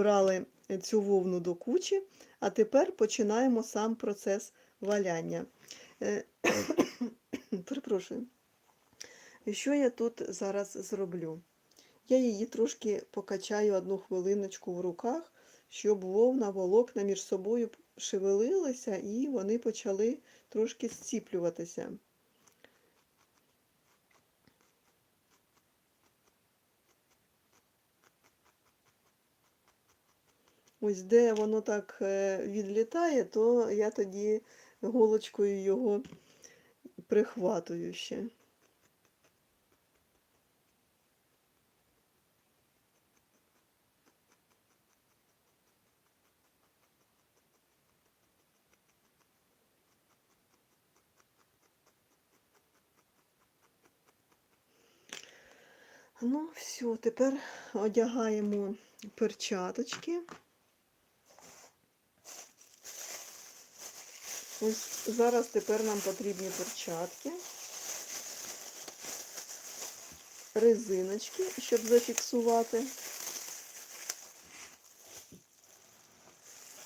зібрали цю вовну до кучі, а тепер починаємо сам процес валяння. Е, Перепрошую. Що я тут зараз зроблю? Я її трошки покачаю одну хвилиночку в руках, щоб вовна волокна між собою шевелилися і вони почали трошки зціплюватися. Ось де воно так е, відлітає, то я тоді голочкою його прихватую ще. Ну, все, тепер одягаємо перчаточки. Ось зараз тепер нам потрібні перчатки, резиночки, щоб зафіксувати.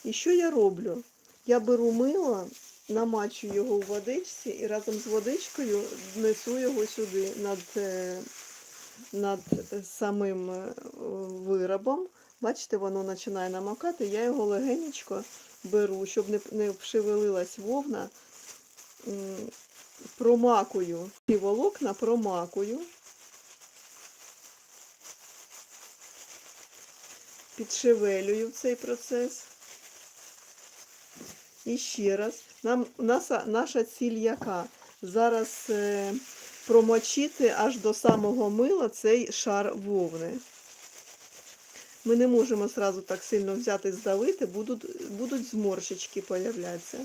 І що я роблю? Я беру мило, намачу його у водичці і разом з водичкою несу його сюди над, е, над самим е, виробом. Бачите, воно починає намокати, я його легенечко беру, щоб не, не вшевелилась вовна, промакую ці волокна, промакую, підшевелюю цей процес. І ще раз, нам, наша, наша ціль яка? Зараз е, промочити аж до самого мила цей шар вовни. Ми не можемо сразу так сильно взяти здавити, будуть, будуть зморшечки появлятися.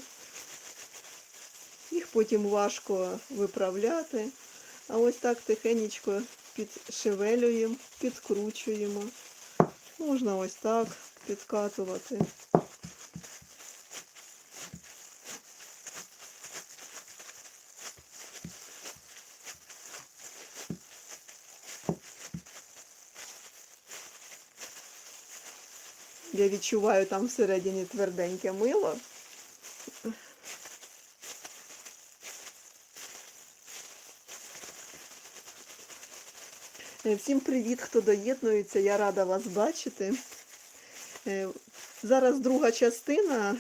Їх потім важко виправляти. А ось так тихенечко підшевелюємо, підкручуємо. Можна ось так підкатувати. Я відчуваю там всередині тверденьке мило. Е, Всім привіт, хто доєднується, я рада вас бачити. Е, Зараз друга частина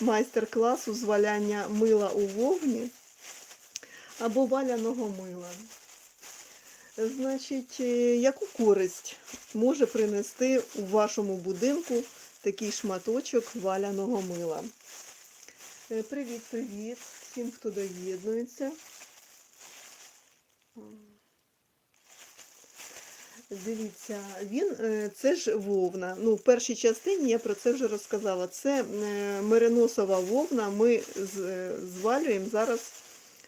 майстер-класу з валяння мила у вовні або валяного мила. Значить, е, яку користь може принести у вашому будинку такий шматочок валяного мила? Е, Привіт-привіт всім, хто доєднується. Дивіться, він е, це ж вовна. Ну, в першій частині я про це вже розказала. Це е, мериносова вовна. Ми е, звалюємо зараз,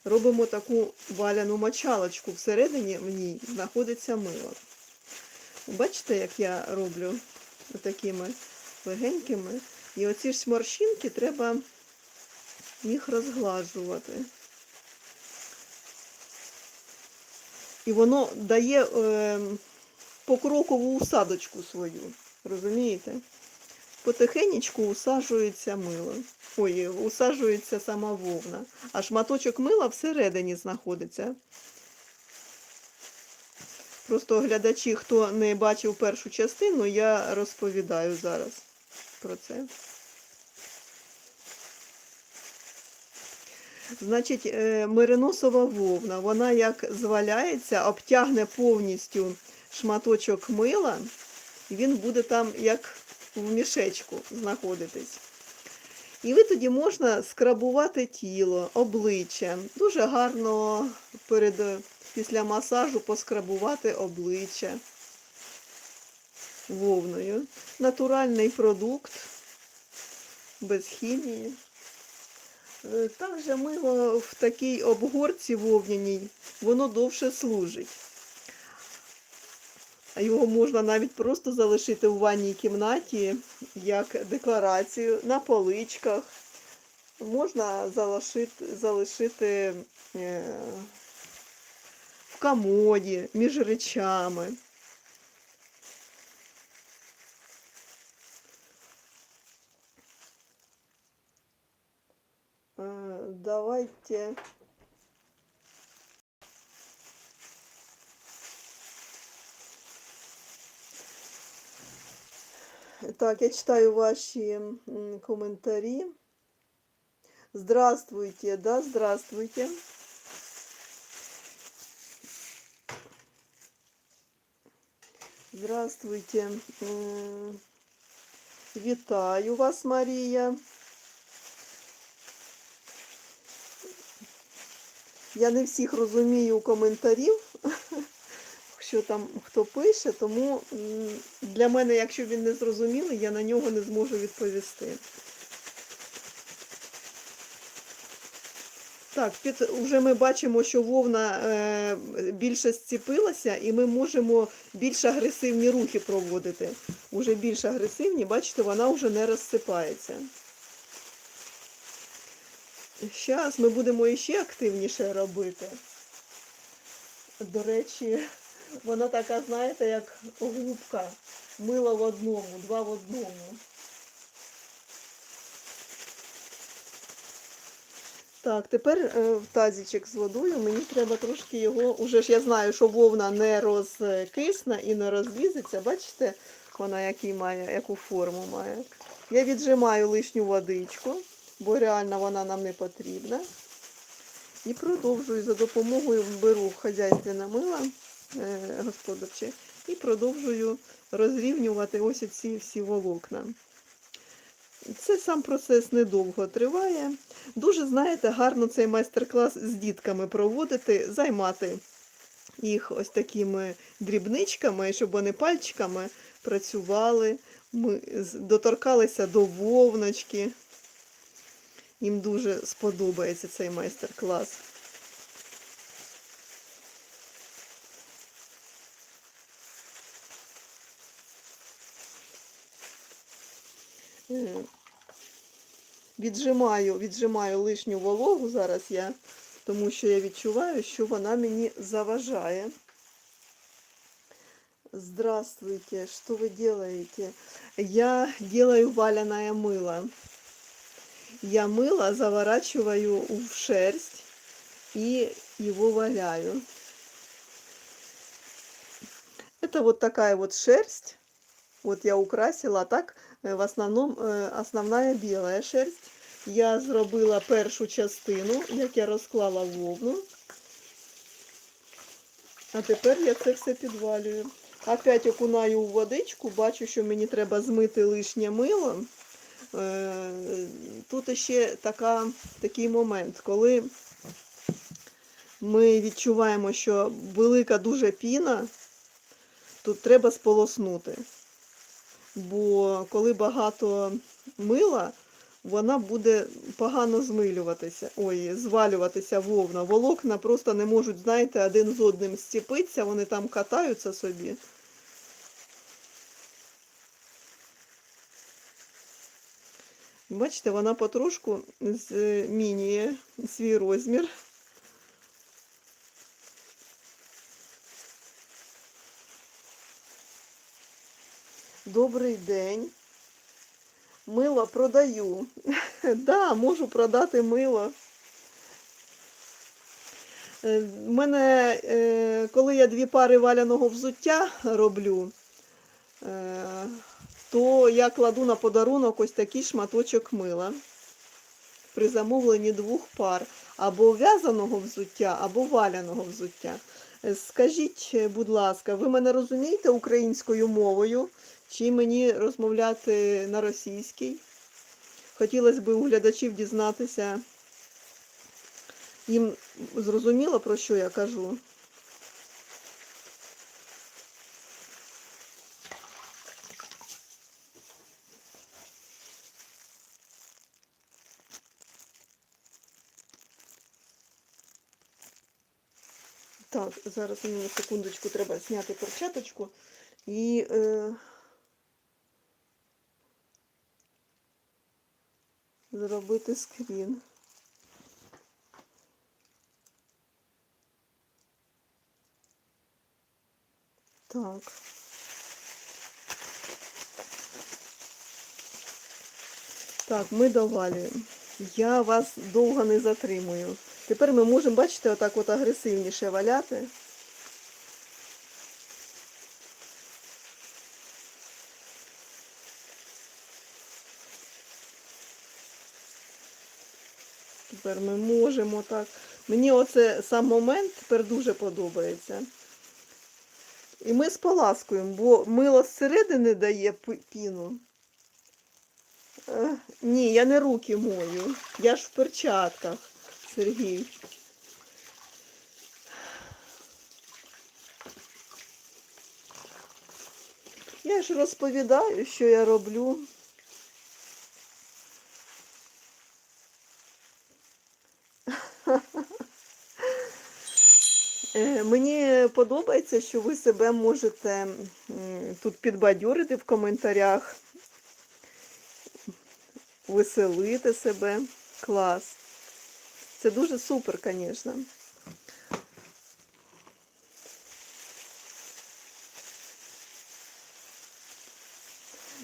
робимо таку валяну мочалочку. Всередині в ній знаходиться мило. Бачите, як я роблю такими легенькими. І оці ж морщинки треба їх розглажувати. І воно дає е, покрокову усадочку свою. Розумієте? Потихенечку усаджується мило. Ой, усаджується сама вовна. А шматочок мила всередині знаходиться. Просто глядачі, хто не бачив першу частину, я розповідаю зараз про це. Значить, е, мериносова вовна, вона як зваляється, обтягне повністю шматочок мила, і він буде там як в мішечку знаходитись. І ви тоді можна скрабувати тіло, обличчя. Дуже гарно перед, після масажу поскрабувати обличчя вовною. Натуральний продукт, без хімії. Е, Також мило в такій обгорці вовняній, воно довше служить. Його можна навіть просто залишити у ванній кімнаті, як декларацію, на поличках. Можна залишити залишити е, в комоді, між речами. Е, давайте Так, я читаю ваші коментарі. Здравствуйте, да, здравствуйте. Здравствуйте. Вітаю вас, Марія. Я не всіх розумію коментарів, що там хто пише, тому для мене, якщо він не зрозумілий, я на нього не зможу відповісти. Так, під, вже ми бачимо, що вовна е, більше зціпилася, і ми можемо більш агресивні рухи проводити. Уже більш агресивні, бачите, вона вже не розсипається. Зараз ми будемо іще активніше робити. До речі, вона така, знаєте, як губка. Мила в одному, два в одному. Так, тепер е, в тазічок з водою мені треба трошки його. Уже ж я знаю, що вовна не розкисне і не розлізеться. Бачите, вона який має, яку форму має. Я віджимаю лишню водичку, бо реально вона нам не потрібна. І продовжую за допомогою беру хазяйственне мило е, господарче і продовжую розрівнювати ось ці всі волокна. Це сам процес недовго триває. Дуже, знаєте, гарно цей майстер-клас з дітками проводити, займати їх ось такими дрібничками, щоб вони пальчиками працювали, ми доторкалися до вовночки. Їм дуже сподобається цей майстер-клас. Віджимаю, віджимаю лишню вологу зараз я, тому що я відчуваю, що вона мені заважає. Здравствуйте, что вы делаете? Я делаю валяное мыло. Я мыло заворачиваю в шерсть и его валяю. Это вот такая вот шерсть. Вот я украсила, а так е, в основном е, основная белая шерсть. Я зробила першу частину, як я розклала вовну. А тепер я це все підвалюю. Опять окунаю у водичку, бачу, що мені треба змити лишнє мило. Е, Тут ще така, такий момент, коли ми відчуваємо, що велика дуже піна, тут треба сполоснути. Бо коли багато мила, вона буде погано змилюватися, ой, звалюватися вовна. Волокна просто не можуть, знаєте, один з одним зціпитися, вони там катаються собі. Бачите, вона потрошку змінює свій розмір. Добрий день. Мило продаю. да, можу продати мило. Е, В мене, е, коли я дві пари валяного взуття роблю, е, то я кладу на подарунок ось такий шматочок мила при замовленні двох пар або в'язаного взуття, або валяного взуття. Е, Скажіть, е, будь ласка, ви мене розумієте українською мовою? Чи мені розмовляти на російській? Хотілося б у глядачів дізнатися. Їм зрозуміло, про що я кажу? Так, зараз мені секундочку треба зняти перчаточку і. Е... Зробити скрін. Так. Так, ми довалюємо. Я вас довго не затримую. Тепер ми можемо, бачите, отак от агресивніше валяти. Тепер ми можемо так. Мені оце сам момент тепер дуже подобається. І ми споласкуємо, бо мило зсередини дає піну. Е, Ні, я не руки мою. Я ж в перчатках, Сергій. Я ж розповідаю, що я роблю. Е, Мені подобається, що ви себе можете тут підбадьорити в коментарях, веселити себе. Клас. Це дуже супер, звісно.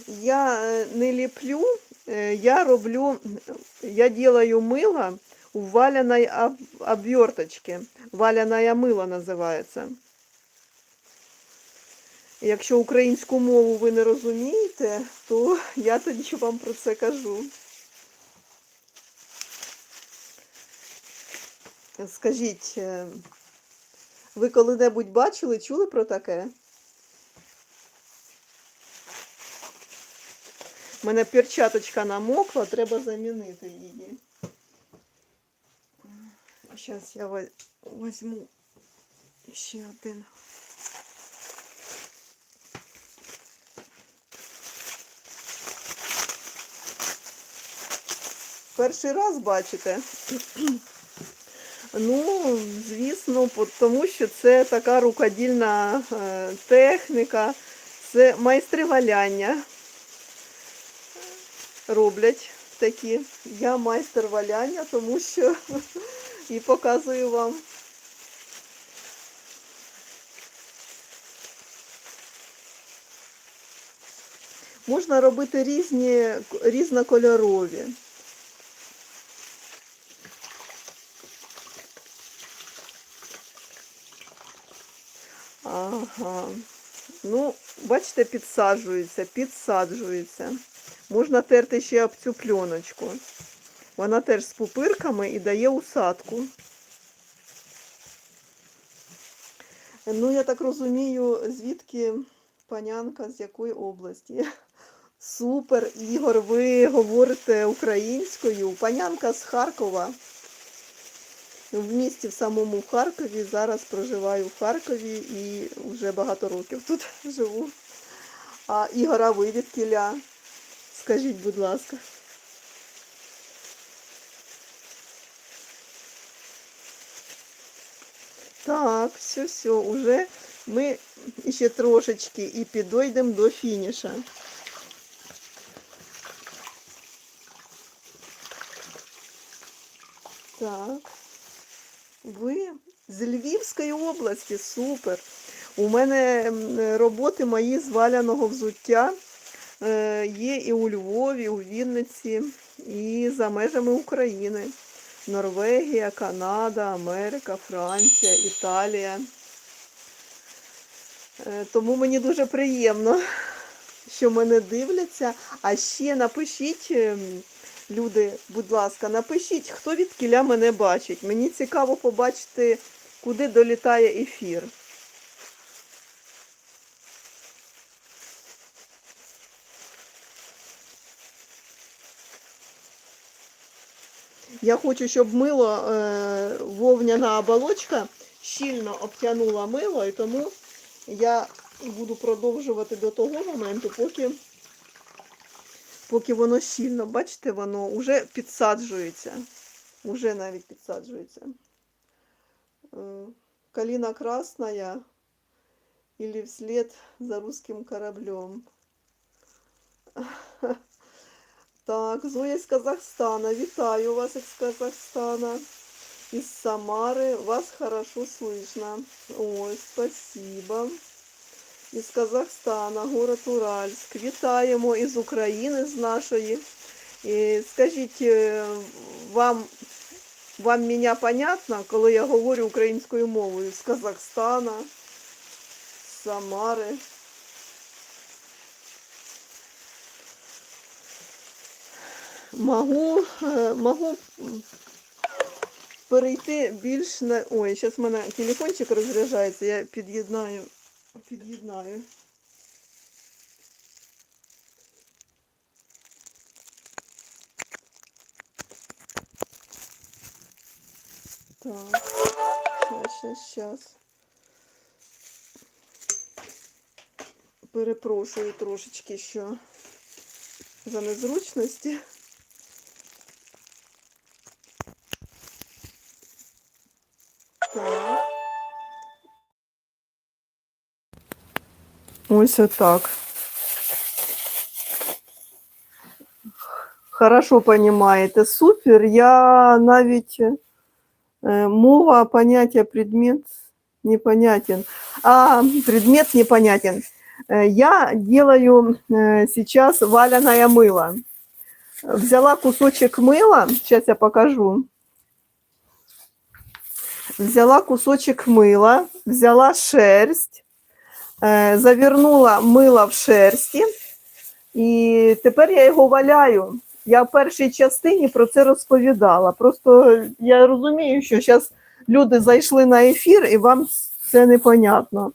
Я е, не ліплю, е, я роблю, я делаю мыло у валяной об- обверточке. Валяное мило називається. Якщо українську мову ви не розумієте, то я тоді вам про це кажу. Скажіть, е, ви коли-небудь бачили, чули про таке? У мене перчаточка намокла, треба замінити її. Зараз я візьму ще один. Перший раз бачите? Ну, звісно, тому що це така рукодільна е, техніка, це майстри валяння роблять такі. Я майстер валяння, тому що і показую вам. Можна робити різні, різнокольорові. Ага. Ну, бачите, підсаджується, підсаджується. Можна терти ще об цю пленочку. Вона теж з пупирками і дає усадку. Ну, я так розумію, звідки панянка, з якої області. Супер, Ігор, ви говорите українською. Панянка з Харкова. В місті в самому Харкові. Зараз проживаю в Харкові і вже багато років тут живу. А Ігора ви від? Скажіть, будь ласка. Так, все, все, уже ми ще трошечки і підійдемо до фініша. Так. Ви з Львівської області, супер. У мене роботи мої з валяного взуття е, є і у Львові, у Вінниці, і за межами України. Норвегія, Канада, Америка, Франція, Італія. Е, Тому мені дуже приємно, що мене дивляться. А ще напишіть, ем, люди, будь ласка, напишіть, хто від кіля мене бачить. Мені цікаво побачити, куди долітає ефір. Я хочу, щоб мило, е, вовняна оболочка щільно обтянула мило, і тому я буду продовжувати до того моменту, поки, поки воно щільно, бачите, воно вже підсаджується. Уже навіть підсаджується. Е, Калина красная или вслед за русским кораблем. Так, Зоя з Казахстана. Вітаю вас із Казахстана. Із Самари. Вас хорошо слышно. Ой, спасибо. Із Казахстана, город Уральськ. Вітаємо із України, з нашої І скажіть, е, вам, вам мене понятно, коли я говорю українською мовою з Казахстана, з Самари? Могу, е, могу перейти більш на. Ой, зараз в мене телефончик розряджається, я під'єднаю. Під'єднаю. Так, сейчас, сейчас. Перепрошую трошечки, що за незручності. Ось отак. Хорошо понимаете. Супер. Я навіть мова, поняття, предмет непонятен. А, предмет непонятен. Я делаю сейчас валяное мыло. Взяла кусочек мыла, сейчас я покажу. Взяла кусочек мыла, взяла шерсть, завернула мило в шерсті, і тепер я його валяю. Я в першій частині про це розповідала. Просто я розумію, що зараз люди зайшли на ефір і вам це непонятно.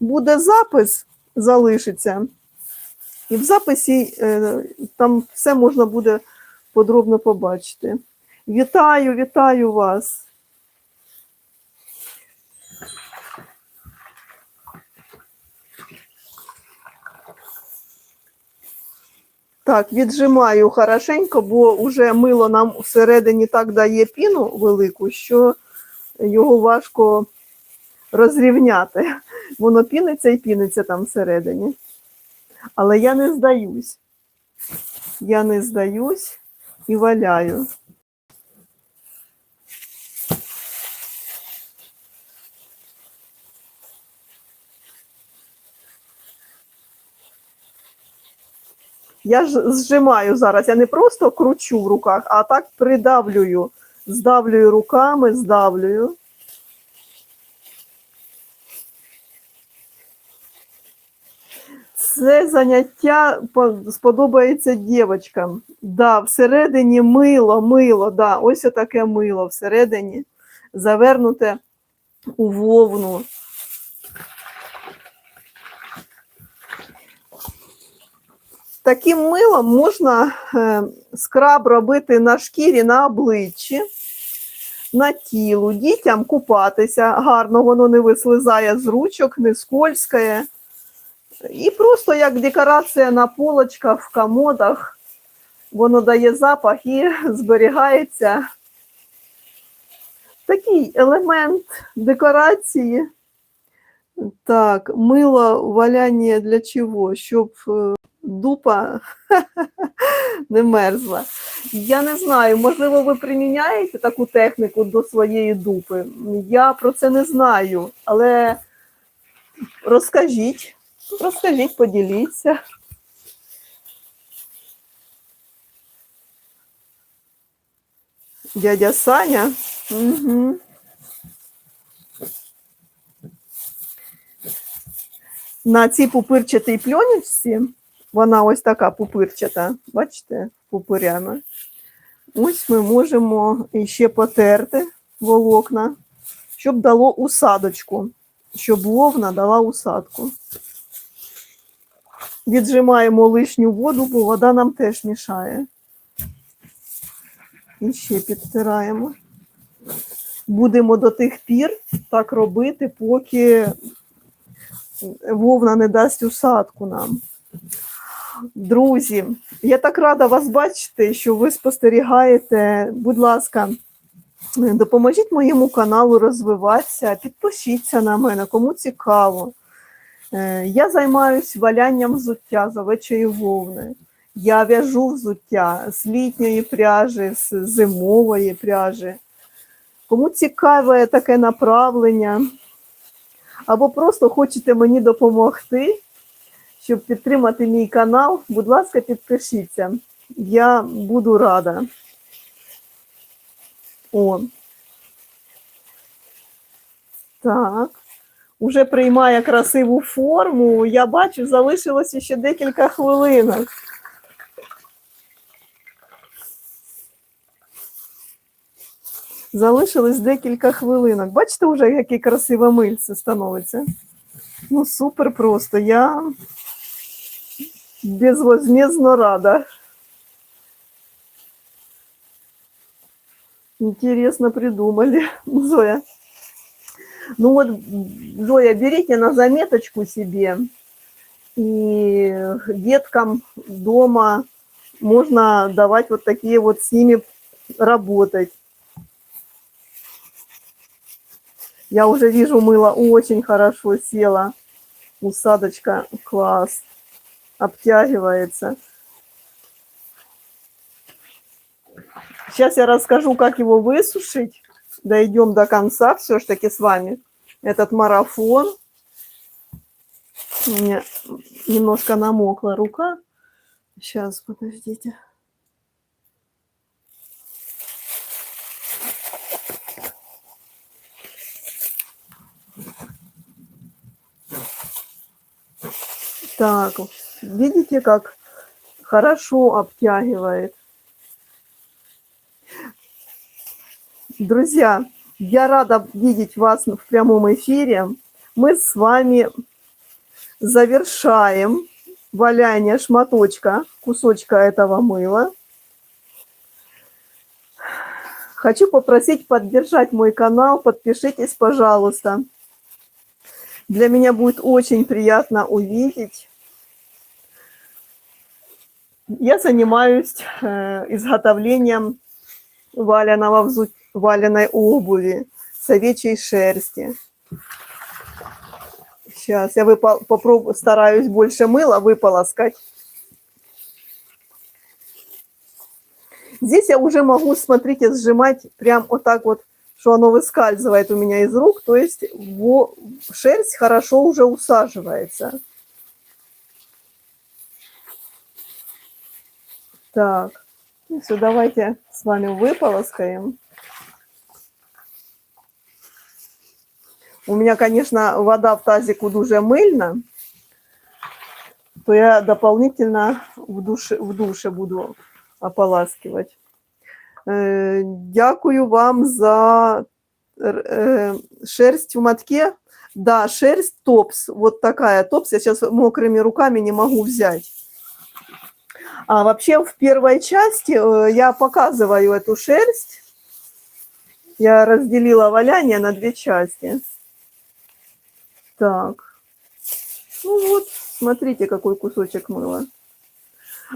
Буде запис, залишиться. І в записі е, там все можна буде подробно побачити. Вітаю, вітаю вас. Так, віджимаю хорошенько, бо вже мило нам всередині так дає піну велику, що його важко розрівняти. Воно піниться і піниться там всередині. Але я не здаюсь. Я не здаюсь і валяю. Я ж зжимаю зараз, я не просто кручу в руках, а так придавлюю. Здавлюю руками, здавлюю. Це заняття сподобається дівчаткам. Да, всередині мило, мило, да, ось таке мило всередині, завернуте у вовну. Таким милом можна е, скраб робити на шкірі, на обличчі, на тілу, дітям купатися, гарно воно не вислизає з ручок, не скользкає. І просто як декорація на полочках, в комодах, воно дає запах і зберігається. Такий елемент декорації. Так, мило валяння для чого? Щоб е, дупа не мерзла. Я не знаю, можливо, ви приміняєте таку техніку до своєї дупи. Я про це не знаю, але розкажіть, розкажіть, поділіться. Дядя Саня. Угу. На цій пупирчатій пльоночці, вона ось така пупирчата, бачите, пупирями. Ось ми можемо іще потерти волокна, щоб дало усадочку, щоб вовна дала усадку. Віджимаємо лишню воду, бо вода нам теж мішає. І ще підтираємо. Будемо до тих пір так робити, поки вовна не дасть усадку нам. Друзі, я так рада вас бачити, що ви спостерігаєте. Будь ласка, допоможіть моєму каналу розвиватися, підпишіться на мене, кому цікаво. Е, Я займаюся валянням взуття з овечої вовни. Я в'яжу взуття з літньої пряжі, з зимової пряжі. Кому цікаве таке направлення, або просто хочете мені допомогти, щоб підтримати мій канал, будь ласка, підпишіться. я буду рада. О. Так. Уже приймає красиву форму. Я бачу, залишилося ще декілька хвилинок. Залишилось декілька хвилинок. Бачите, вже яке красиве мильце становиться. Ну, супер просто. Я безвозмездно рада. Интересно придумали, Зоя. Ну вот, Зоя, берите на заметочку себе. И деткам дома можно давать вот такие вот с ними работать. Я уже вижу, мыло очень хорошо села. Усадочка класс. Обтягивается. Сейчас я расскажу, как его высушить. Дойдем до конца все-таки с вами. Этот марафон. У меня немножко намокла рука. Сейчас, подождите. Так, видите, как хорошо обтягивает. Друзья, я рада видеть вас в прямом эфире. Мы с вами завершаем валяние шматочка, кусочка этого мыла. Хочу попросить поддержать мой канал, подпишитесь, пожалуйста. Для меня будет очень приятно увидеть. Я занимаюсь э, изготовлением валяного взу- валеной обуви с овечьей шерсти. Сейчас я выпол- попробую, стараюсь больше мыла выполоскать. Здесь я уже могу, смотрите, сжимать прям вот так вот, что оно выскальзывает у меня из рук. То есть во- шерсть хорошо уже усаживается. Так, ну все, давайте с вами выполоскаем. У меня, конечно, вода в тазику дуже мильна, то я дополнительно в душе, в душе буду ополаскивать. Э, Дякую вам за р- э, шерсть в мотке. Да, шерсть топс, вот такая топс. Я сейчас мокрыми руками не могу взять. А вообще в первой части э, я показываю эту шерсть. Я разделила валяние на две части. Так. Ну вот, смотрите, какой кусочек мыла.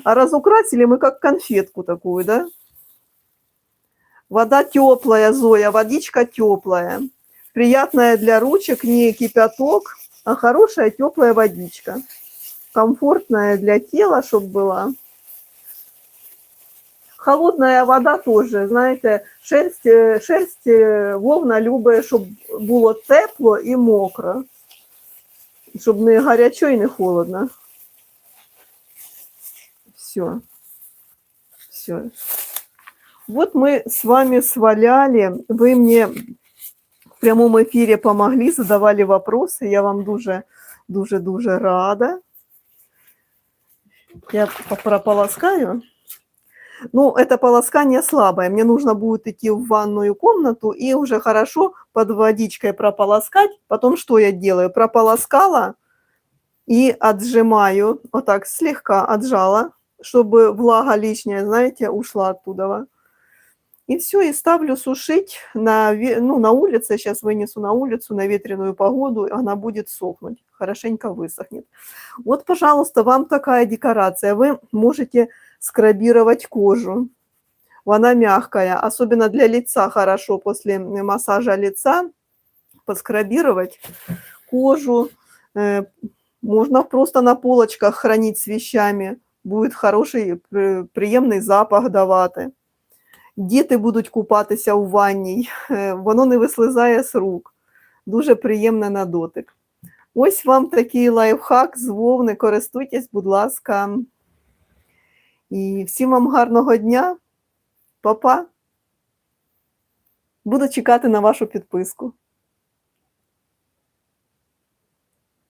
А разукрасили мы как конфетку такую, да? Вода теплая, Зоя, водичка теплая. Приятная для ручек, не кипяток, а хорошая теплая водичка. Комфортная для тела, чтобы была. Холодная вода тоже, знаєте, шерсть, е, шерсть е, вовна любить, щоб було тепло і мокро. Щоб не гарячо і не холодно. Все. Все. Вот мы с вами сваляли. Вы мне в прямом эфире помогли, задавали вопросы. Я вам дуже, дуже, дуже рада. Я по- прополоскаю. Ну, это полоскание слабое. Мне нужно будет идти в ванную комнату и уже хорошо под водичкой прополоскать. Потом что я делаю? Прополоскала и отжимаю, вот так слегка отжала, чтобы влага лишняя, знаете, ушла оттуда. И все, и ставлю сушить на, ну, на улице. Сейчас вынесу на улицу на ветреную погоду, она будет сохнуть, хорошенько высохнет. Вот, пожалуйста, вам такая декорация. Вы можете скрабировать кожу. Она мягкая, особенно для лица хорошо после массажа лица поскрабировать кожу. Э, Можно просто на полочках хранить с вещами. Будет хороший, при- приємний запах давати. Діти будуть купатися у ванній, е, воно не вислизає з рук. Дуже приємне на дотик. Ось вам такий лайфхак з вовни. Користуйтесь, будь ласка. І всім вам гарного дня. Па-па. Буду чекати на вашу підписку.